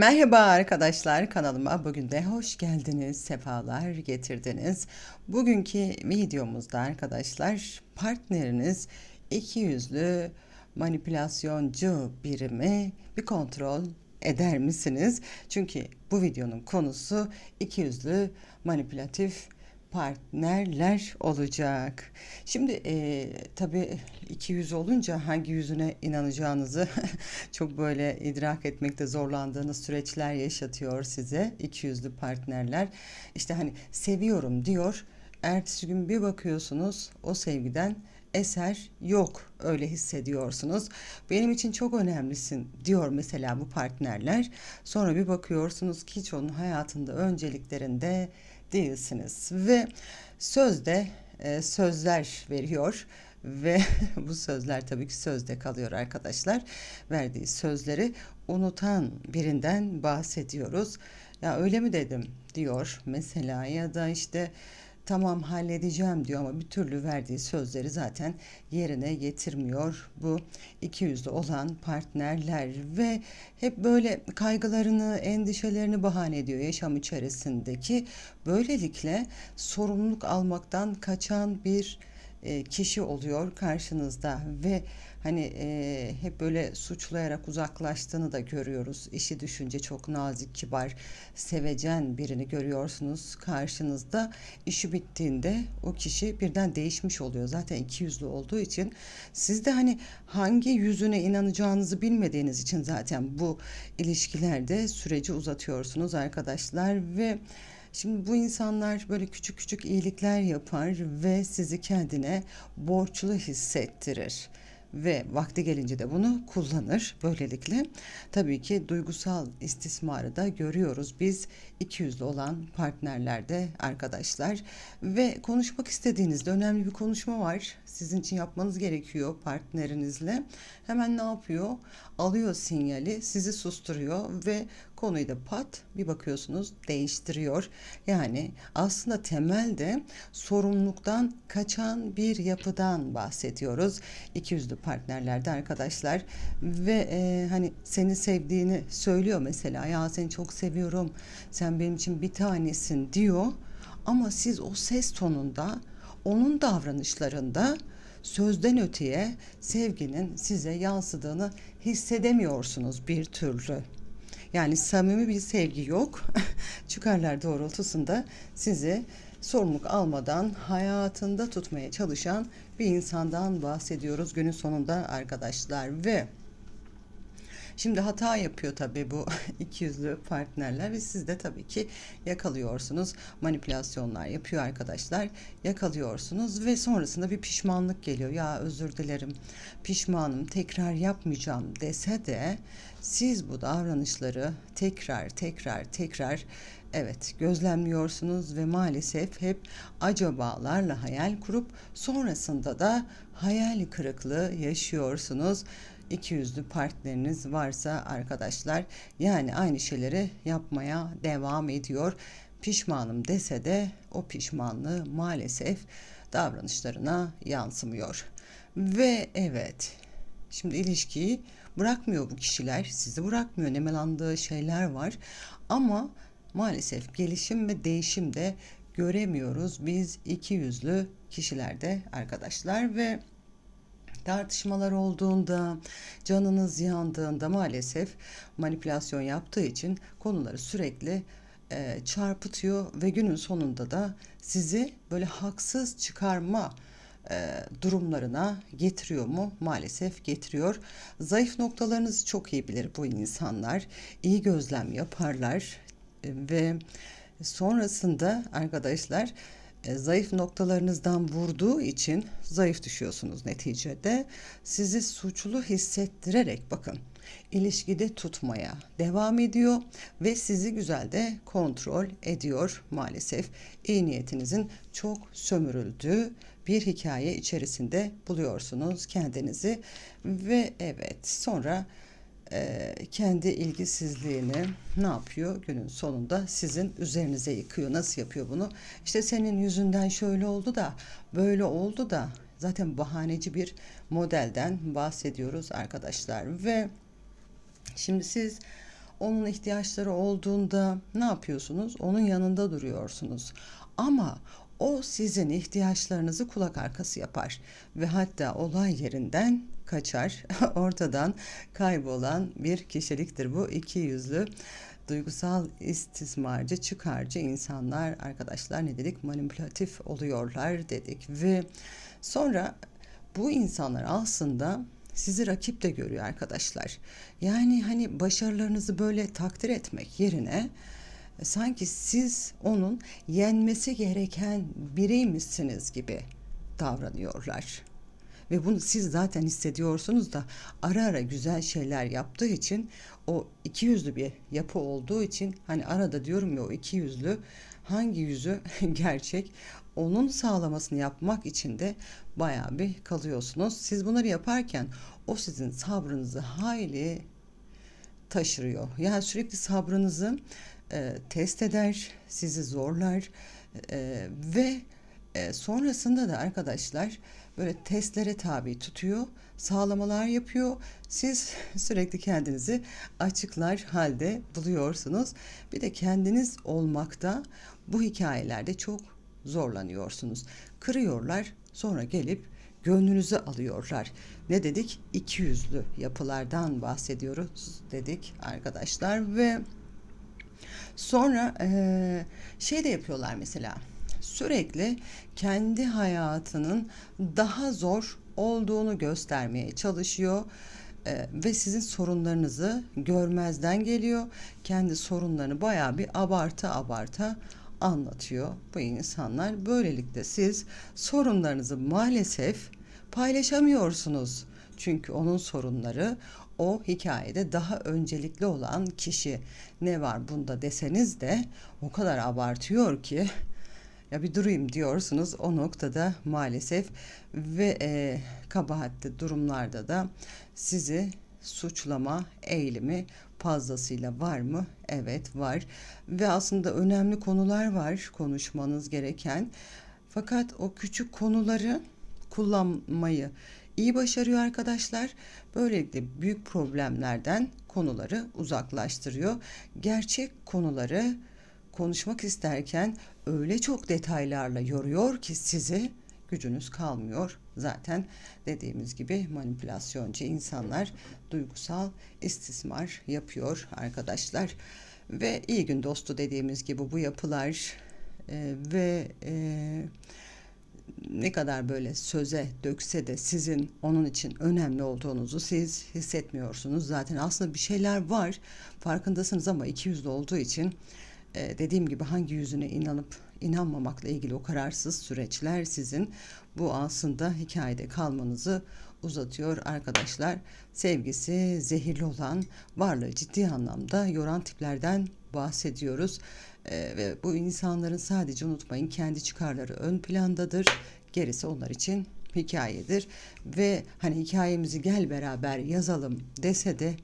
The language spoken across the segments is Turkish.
Merhaba arkadaşlar kanalıma bugün de hoş geldiniz, sefalar getirdiniz. Bugünkü videomuzda arkadaşlar partneriniz iki yüzlü manipülasyoncu birimi bir kontrol eder misiniz? Çünkü bu videonun konusu iki yüzlü manipülatif partnerler olacak. Şimdi e, tabii iki yüz olunca hangi yüzüne inanacağınızı çok böyle idrak etmekte zorlandığınız süreçler yaşatıyor size iki yüzlü partnerler. İşte hani seviyorum diyor. Ertesi gün bir bakıyorsunuz o sevgiden eser yok öyle hissediyorsunuz. Benim için çok önemlisin diyor mesela bu partnerler. Sonra bir bakıyorsunuz ki hiç onun hayatında önceliklerinde değilsiniz ve sözde e, sözler veriyor ve bu sözler tabii ki sözde kalıyor arkadaşlar. Verdiği sözleri unutan birinden bahsediyoruz. Ya öyle mi dedim diyor mesela ya da işte tamam halledeceğim diyor ama bir türlü verdiği sözleri zaten yerine getirmiyor bu iki yüzlü olan partnerler ve hep böyle kaygılarını, endişelerini bahane ediyor yaşam içerisindeki. Böylelikle sorumluluk almaktan kaçan bir e, kişi oluyor karşınızda ve hani e, hep böyle suçlayarak uzaklaştığını da görüyoruz. İşi düşünce çok nazik, kibar, sevecen birini görüyorsunuz karşınızda. İşi bittiğinde o kişi birden değişmiş oluyor. Zaten iki yüzlü olduğu için siz de hani hangi yüzüne inanacağınızı bilmediğiniz için zaten bu ilişkilerde süreci uzatıyorsunuz arkadaşlar ve Şimdi bu insanlar böyle küçük küçük iyilikler yapar ve sizi kendine borçlu hissettirir ve vakti gelince de bunu kullanır. Böylelikle tabii ki duygusal istismarı da görüyoruz biz iki yüzlü olan partnerlerde arkadaşlar ve konuşmak istediğinizde önemli bir konuşma var. Sizin için yapmanız gerekiyor partnerinizle. Hemen ne yapıyor? Alıyor sinyali, sizi susturuyor ve konuyu da pat bir bakıyorsunuz değiştiriyor. Yani aslında temelde sorumluluktan kaçan bir yapıdan bahsediyoruz. İki yüzlü partnerlerde arkadaşlar ve e, hani seni sevdiğini söylüyor mesela ya seni çok seviyorum sen benim için bir tanesin diyor ama siz o ses tonunda onun davranışlarında sözden öteye sevginin size yansıdığını hissedemiyorsunuz bir türlü. Yani samimi bir sevgi yok. Çıkarlar doğrultusunda sizi sorumluluk almadan hayatında tutmaya çalışan bir insandan bahsediyoruz günün sonunda arkadaşlar ve Şimdi hata yapıyor tabii bu ikiyüzlü partnerler ve siz de tabii ki yakalıyorsunuz. Manipülasyonlar yapıyor arkadaşlar. Yakalıyorsunuz ve sonrasında bir pişmanlık geliyor. Ya özür dilerim. Pişmanım. Tekrar yapmayacağım dese de siz bu davranışları tekrar tekrar tekrar Evet, gözlemliyorsunuz ve maalesef hep acabalarla hayal kurup sonrasında da hayal kırıklığı yaşıyorsunuz iki yüzlü partneriniz varsa arkadaşlar yani aynı şeyleri yapmaya devam ediyor. Pişmanım dese de o pişmanlığı maalesef davranışlarına yansımıyor. Ve evet şimdi ilişkiyi bırakmıyor bu kişiler sizi bırakmıyor nemelandığı şeyler var ama maalesef gelişim ve değişim de göremiyoruz biz iki yüzlü kişilerde arkadaşlar ve tartışmalar olduğunda, canınız yandığında maalesef manipülasyon yaptığı için konuları sürekli e, çarpıtıyor ve günün sonunda da sizi böyle haksız çıkarma e, durumlarına getiriyor mu? Maalesef getiriyor. Zayıf noktalarınızı çok iyi bilir bu insanlar. İyi gözlem yaparlar e, ve sonrasında arkadaşlar e, zayıf noktalarınızdan vurduğu için zayıf düşüyorsunuz neticede. Sizi suçlu hissettirerek bakın ilişkide tutmaya devam ediyor ve sizi güzel de kontrol ediyor maalesef. İyi niyetinizin çok sömürüldüğü bir hikaye içerisinde buluyorsunuz kendinizi ve evet sonra e, kendi ilgisizliğini ne yapıyor günün sonunda sizin üzerinize yıkıyor. Nasıl yapıyor bunu? İşte senin yüzünden şöyle oldu da böyle oldu da zaten bahaneci bir modelden bahsediyoruz arkadaşlar ve şimdi siz Onun ihtiyaçları olduğunda ne yapıyorsunuz? Onun yanında duruyorsunuz. Ama o sizin ihtiyaçlarınızı kulak arkası yapar ve hatta olay yerinden kaçar, ortadan kaybolan bir kişiliktir bu iki yüzlü duygusal istismarcı, çıkarcı insanlar arkadaşlar ne dedik? Manipülatif oluyorlar dedik ve sonra bu insanlar aslında sizi rakip de görüyor arkadaşlar. Yani hani başarılarınızı böyle takdir etmek yerine sanki siz onun yenmesi gereken biriymişsiniz gibi davranıyorlar. Ve bunu siz zaten hissediyorsunuz da ara ara güzel şeyler yaptığı için o iki yüzlü bir yapı olduğu için hani arada diyorum ya o iki yüzlü hangi yüzü gerçek onun sağlamasını yapmak için de bayağı bir kalıyorsunuz. Siz bunları yaparken o sizin sabrınızı hayli taşırıyor. Yani sürekli sabrınızı e, test eder, sizi zorlar e, ve e, sonrasında da arkadaşlar böyle testlere tabi tutuyor, sağlamalar yapıyor. Siz sürekli kendinizi açıklar halde buluyorsunuz. Bir de kendiniz olmakta bu hikayelerde çok zorlanıyorsunuz. Kırıyorlar, sonra gelip gönlünüzü alıyorlar. Ne dedik? İki yüzlü yapılardan bahsediyoruz dedik arkadaşlar ve sonra e, şey de yapıyorlar mesela sürekli kendi hayatının daha zor olduğunu göstermeye çalışıyor e, ve sizin sorunlarınızı görmezden geliyor. Kendi sorunlarını bayağı bir abarta abarta anlatıyor bu insanlar. Böylelikle siz sorunlarınızı maalesef paylaşamıyorsunuz. Çünkü onun sorunları o hikayede daha öncelikli olan kişi ne var bunda deseniz de o kadar abartıyor ki ya bir durayım diyorsunuz o noktada maalesef ve e, kabahatli durumlarda da sizi suçlama eğilimi fazlasıyla var mı? Evet var. Ve aslında önemli konular var konuşmanız gereken. Fakat o küçük konuları kullanmayı iyi başarıyor arkadaşlar. Böylelikle büyük problemlerden konuları uzaklaştırıyor. Gerçek konuları konuşmak isterken öyle çok detaylarla yoruyor ki sizi gücünüz kalmıyor. Zaten dediğimiz gibi manipülasyoncu insanlar duygusal istismar yapıyor arkadaşlar. Ve iyi gün dostu dediğimiz gibi bu yapılar e, ve e, ne kadar böyle söze dökse de sizin onun için önemli olduğunuzu siz hissetmiyorsunuz. Zaten aslında bir şeyler var farkındasınız ama iki yüzlü olduğu için e, dediğim gibi hangi yüzüne inanıp inanmamakla ilgili o kararsız süreçler sizin bu aslında hikayede kalmanızı uzatıyor arkadaşlar. Sevgisi zehirli olan varlığı ciddi anlamda yoran tiplerden bahsediyoruz. Ee, ve bu insanların sadece unutmayın kendi çıkarları ön plandadır. Gerisi onlar için hikayedir. Ve hani hikayemizi gel beraber yazalım dese de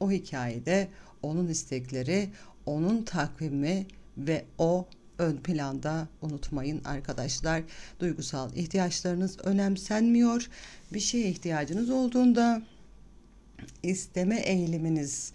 o hikayede onun istekleri, onun takvimi ve o ön planda unutmayın arkadaşlar. Duygusal ihtiyaçlarınız önemsenmiyor. Bir şeye ihtiyacınız olduğunda isteme eğiliminiz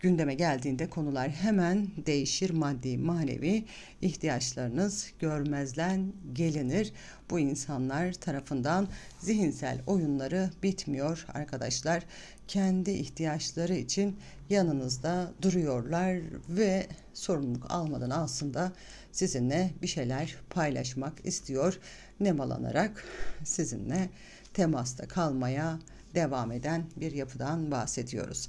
gündeme geldiğinde konular hemen değişir. Maddi, manevi ihtiyaçlarınız görmezden gelinir. Bu insanlar tarafından zihinsel oyunları bitmiyor arkadaşlar. Kendi ihtiyaçları için yanınızda duruyorlar ve sorumluluk almadan aslında sizinle bir şeyler paylaşmak istiyor. Nemalanarak sizinle temasta kalmaya devam eden bir yapıdan bahsediyoruz.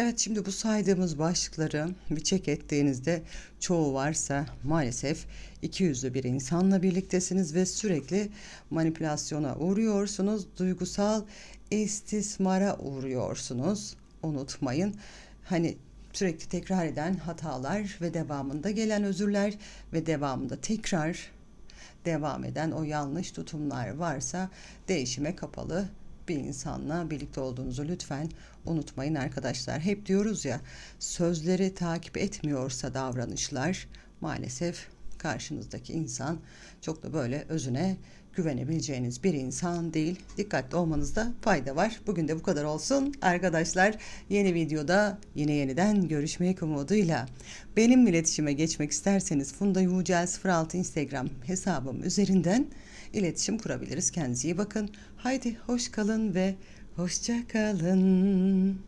Evet şimdi bu saydığımız başlıkları bir çek ettiğinizde çoğu varsa maalesef iki yüzlü bir insanla birliktesiniz ve sürekli manipülasyona uğruyorsunuz. Duygusal istismara uğruyorsunuz. Unutmayın. Hani sürekli tekrar eden hatalar ve devamında gelen özürler ve devamında tekrar devam eden o yanlış tutumlar varsa değişime kapalı bir insanla birlikte olduğunuzu lütfen unutmayın arkadaşlar. Hep diyoruz ya sözleri takip etmiyorsa davranışlar maalesef karşınızdaki insan çok da böyle özüne güvenebileceğiniz bir insan değil. Dikkatli olmanızda fayda var. Bugün de bu kadar olsun. Arkadaşlar yeni videoda yine yeniden görüşmek umuduyla. Benim iletişime geçmek isterseniz Funda Yücel 06 Instagram hesabım üzerinden iletişim kurabiliriz. Kendinize iyi bakın. Haydi hoş kalın ve hoşça kalın.